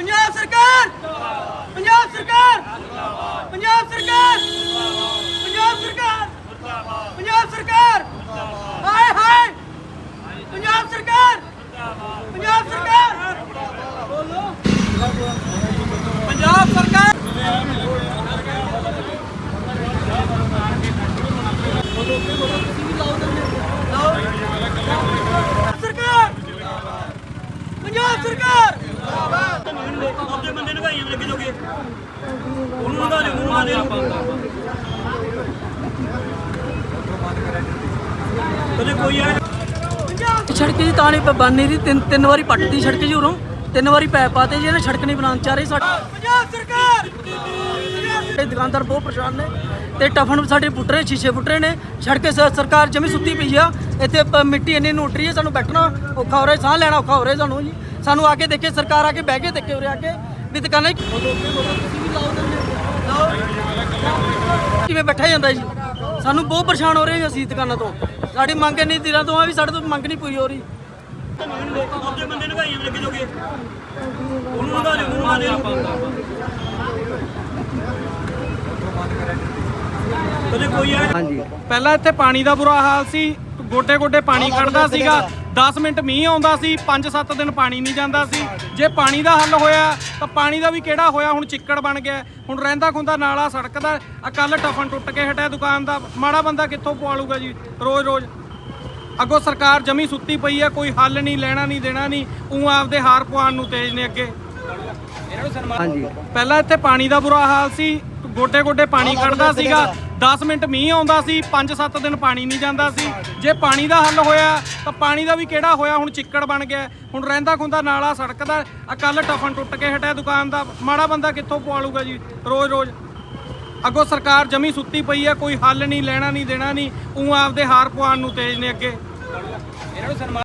ਪੰਜਾਬ ਸਰਕਾਰ! ਪੰਜਾਬ ਸਰਕਾਰ! ਪੰਜਾਬ ਸਰਕਾਰ! ਪੰਜਾਬ ਸਰਕਾਰ! ਪੰਜਾਬ ਸਰਕਾਰ! ਹਾਏ ਹਾਏ! ਪੰਜਾਬ ਸਰਕਾਰ! ਪੰਜਾਬ ਸਰਕਾਰ ਬੋਲੋ ਪੰਜਾਬ ਸਰਕਾਰ ਸਰਕਾਰ ਪੰਜਾਬ ਸਰਕਾਰ ਆਪਣੇ ਬੰਦੇ ਨੂੰ ਭਾਈਆਂ ਲੱਗੇ ਜੋਗੇ। ਉਹਨੂੰ ਲਗਾ ਲਿਓ ਉਹਨੂੰ ਲਗਾ ਲਿਓ ਕਦੇ ਕੋਈ ਆ ਪੰਜਾਬ ਸੜਕ ਦੀ ਤਾਂ ਨਹੀਂ ਬਣ ਨਹੀਂ ਰਹੀ ਤਿੰਨ ਤਿੰਨ ਵਾਰੀ ਪੱਟਦੀ ਸੜਕ ਜੀ ਉਰੋਂ। ਤਿੰਨ ਵਾਰੀ ਪੈ ਪਾਤੇ ਜੀ ਇਹਨੇ ਸੜਕ ਨਹੀਂ ਬਣਾਉਣ ਚਾਹ ਰਹੀ ਸਾਡਾ ਪੰਜਾਬ ਸਰਕਾਰ! ਇਹ ਦੁਕਾਨਦਾਰ ਬਹੁਤ ਪਰੇਸ਼ਾਨ ਨੇ ਤੇ ਟਫਨ ਸਾਡੇ ਪੁੱਟ ਰਹੇ ਸ਼ੀਸ਼ੇ ਪੁੱਟ ਰਹੇ ਨੇ। ਸੜਕ ਸਰਕਾਰ ਜਮੀ ਸੁੱਤੀ ਪਈ ਆ। ਇੱਥੇ ਮਿੱਟੀ ਇੰਨੀ ਨੁੱਟ ਰਹੀ ਹੈ ਸਾਨੂੰ ਬੈਠਣਾ ਔਖਾ ਹੋ ਰਿਹਾ ਸਾਹ ਲੈਣਾ ਔਖਾ ਹੋ ਰਿਹਾ ਸਾਨੂੰ ਜੀ। ਸਾਨੂੰ ਆ ਕੇ ਦੇਖੇ ਸਰਕਾਰ ਆ ਕੇ ਬਹਿ ਕੇ ਦੇਖੇ ਉਰੇ ਆ ਕੇ। ਵੀ ਦੁਕਾਨਾਂ ਹੀ- ਕਿਵੇਂ ਬੈਠਾ ਜਾਂਦਾ ਜੀ? ਸਾਨੂੰ ਬਹੁਤ ਪਰੇਸ਼ਾਨ ਹੋ ਰਹੇ ਹਾਂ ਅਸੀਂ ਦੁਕਾਨਾਂ ਤੋਂ। ਸਾਡੀ ਮੰਗ ਇੰਨੀ ਦਿਨਾਂ ਤੋਂ ਆ ਵੀ ਸਾਡੇ ਤੋਂ ਮੰਗ ਨਹੀਂ ਪੂਰੀ ਹੋ ਰਹੀ। ਆਪਣੇ ਬੰਦੇ ਨੂੰ ਭਾਈਆਂ ਲੱਗੇ ਜੋਗੇ ਉਹਨੂੰ ਲਗਾ ਲਿਓ ਉਹਨੂੰ ਲਗਾ ਲਿਓ ਕਦੇ ਕੋਈ ਆ ਪਹਿਲਾਂ ਇੱਥੇ ਪਾਣੀ ਦਾ ਬੁਰਾ ਹਾਲ ਸੀ। ਗੋਟੇ ਗੋਟੇ ਪਾਣੀ ਖੜਦਾ ਸੀਗਾ। 10 ਮਿੰਟ ਮੀਂਹ ਆਉਂਦਾ ਸੀ 5-7 ਦਿਨ ਪਾਣੀ ਨਹੀਂ ਜਾਂਦਾ ਸੀ। ਜੇ ਪਾਣੀ ਦਾ ਹੱਲ ਹੋਇਆ ਤਾਂ ਪਾਣੀ ਦਾ ਵੀ ਕਿਹੜਾ ਹੋਇਆ? ਹੁਣ ਚਿੱਕੜ ਬਣ ਗਿਆ। ਹੁਣ ਰਹਿੰਦਾ ਖੁੰਦਾ ਨਾਲਾ ਸੜਕ ਦਾ। ਆ ਕੱਲ ਟਫਨ ਟੁੱਟ ਕੇ ਹਟਿਆ ਦੁਕਾਨ ਦਾ। ਮਾੜਾ ਬੰਦਾ ਕਿੱਥੋਂ ਪਵਾਲੂਗਾ ਜੀ? ਰੋਜ਼-ਰੋਜ਼ ਅੱਗੋਂ ਸਰਕਾਰ ਜਮੀ ਸੁੱਤੀ ਪਈ ਹੈ ਕੋਈ ਹੱਲ ਨਹੀਂ ਲੈਣਾ ਨਹੀਂ ਦੇਣਾ ਨਹੀਂ। ਉਹ ਆਪਦੇ ਹਾਰ ਪਵਾਉਣ ਨੂੰ ਤੇਜ਼ ਨੇ ਅੱਗੇ। ਪਹਿਲਾਂ ਇੱਥੇ ਪਾਣੀ ਦਾ ਬੁਰਾ ਹਾਲ ਸੀ। ਗੋਟੇ ਗੋਟੇ ਪਾਣੀ ਖੜਦਾ ਸੀਗਾ। 10 ਮਿੰਟ ਮੀਂਹ ਆਉਂਦਾ ਸੀ 5-7 ਦਿਨ ਪਾਣੀ ਨਹੀਂ ਜਾਂਦਾ ਸੀ। ਜੇ ਪਾਣੀ ਦਾ ਹੱਲ ਹੋਇਆ, ਤਾਂ ਪਾਣੀ ਦਾ ਵੀ ਕਿਹੜਾ ਹੋਇਆ? ਹੁਣ ਚਿੱਕੜ ਬਣ ਗਿਆ। ਹੁਣ ਰਹਿੰਦਾ ਖੁੰਦਾ ਨਾਲਾ ਸੜਕ ਦਾ। ਆ ਟਫਨ ਟੁੱਟ ਕੇ ਹਟਿਆ ਦੁਕਾਨ ਦਾ। ਮਾੜਾ ਬੰਦਾ ਕਿੱਥੋਂ ਪਵਾਲੂਗਾ ਜੀ? ਰੋਜ਼-ਰੋਜ਼ ਅੱਗੋਂ ਸਰਕਾਰ ਜਮੀ ਸੁੱਤੀ ਪਈ ਹੈ ਕੋਈ ਹੱਲ ਨਹੀਂ, ਲੈਣਾ ਨਹੀਂ, ਦੇਣਾ ਨਹੀਂ। ਉਹ ਆਪਦੇ ਹਾਰ ਪਵਾਉਣ ਨੂੰ ਤੇਜ਼ ਨੇ ਅੱਗੇ।